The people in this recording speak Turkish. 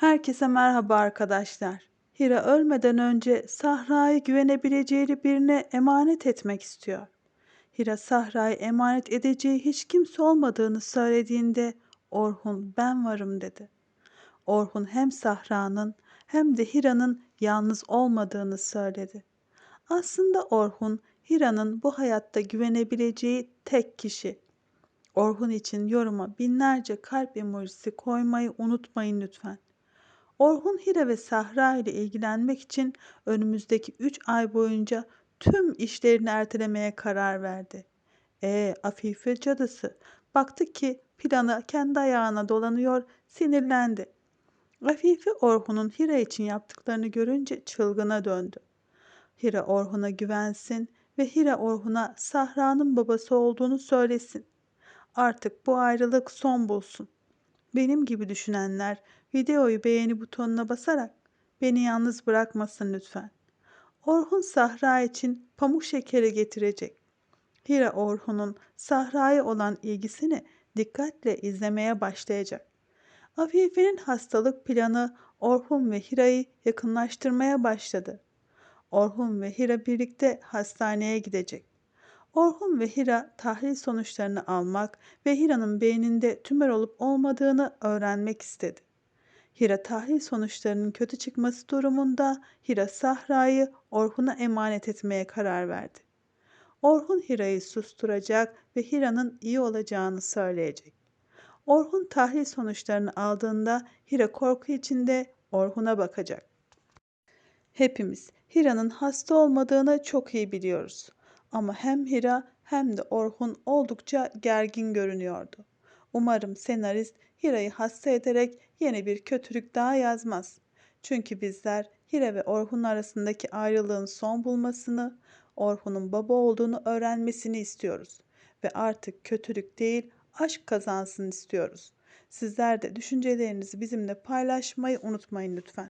Herkese merhaba arkadaşlar. Hira ölmeden önce Sahra'yı güvenebileceği birine emanet etmek istiyor. Hira Sahra'yı emanet edeceği hiç kimse olmadığını söylediğinde Orhun ben varım dedi. Orhun hem Sahra'nın hem de Hira'nın yalnız olmadığını söyledi. Aslında Orhun Hira'nın bu hayatta güvenebileceği tek kişi. Orhun için yoruma binlerce kalp emojisi koymayı unutmayın lütfen. Orhun Hira ve Sahra ile ilgilenmek için önümüzdeki 3 ay boyunca tüm işlerini ertelemeye karar verdi. E Afife cadısı baktı ki planı kendi ayağına dolanıyor, sinirlendi. Afife Orhun'un Hira için yaptıklarını görünce çılgına döndü. Hira Orhun'a güvensin ve Hira Orhun'a Sahra'nın babası olduğunu söylesin. Artık bu ayrılık son bulsun. Benim gibi düşünenler videoyu beğeni butonuna basarak beni yalnız bırakmasın lütfen. Orhun Sahra için pamuk şekeri getirecek. Hira Orhun'un Sahra'ya olan ilgisini dikkatle izlemeye başlayacak. Afife'nin hastalık planı Orhun ve Hira'yı yakınlaştırmaya başladı. Orhun ve Hira birlikte hastaneye gidecek. Orhun ve Hira tahlil sonuçlarını almak ve Hira'nın beyninde tümör olup olmadığını öğrenmek istedi. Hira tahlil sonuçlarının kötü çıkması durumunda Hira Sahra'yı Orhun'a emanet etmeye karar verdi. Orhun Hira'yı susturacak ve Hira'nın iyi olacağını söyleyecek. Orhun tahlil sonuçlarını aldığında Hira korku içinde Orhun'a bakacak. Hepimiz Hira'nın hasta olmadığını çok iyi biliyoruz. Ama hem Hira hem de Orhun oldukça gergin görünüyordu. Umarım senarist Hira'yı hasta ederek yeni bir kötülük daha yazmaz. Çünkü bizler Hira ve Orhun arasındaki ayrılığın son bulmasını, Orhun'un baba olduğunu öğrenmesini istiyoruz. Ve artık kötülük değil, aşk kazansın istiyoruz. Sizler de düşüncelerinizi bizimle paylaşmayı unutmayın lütfen.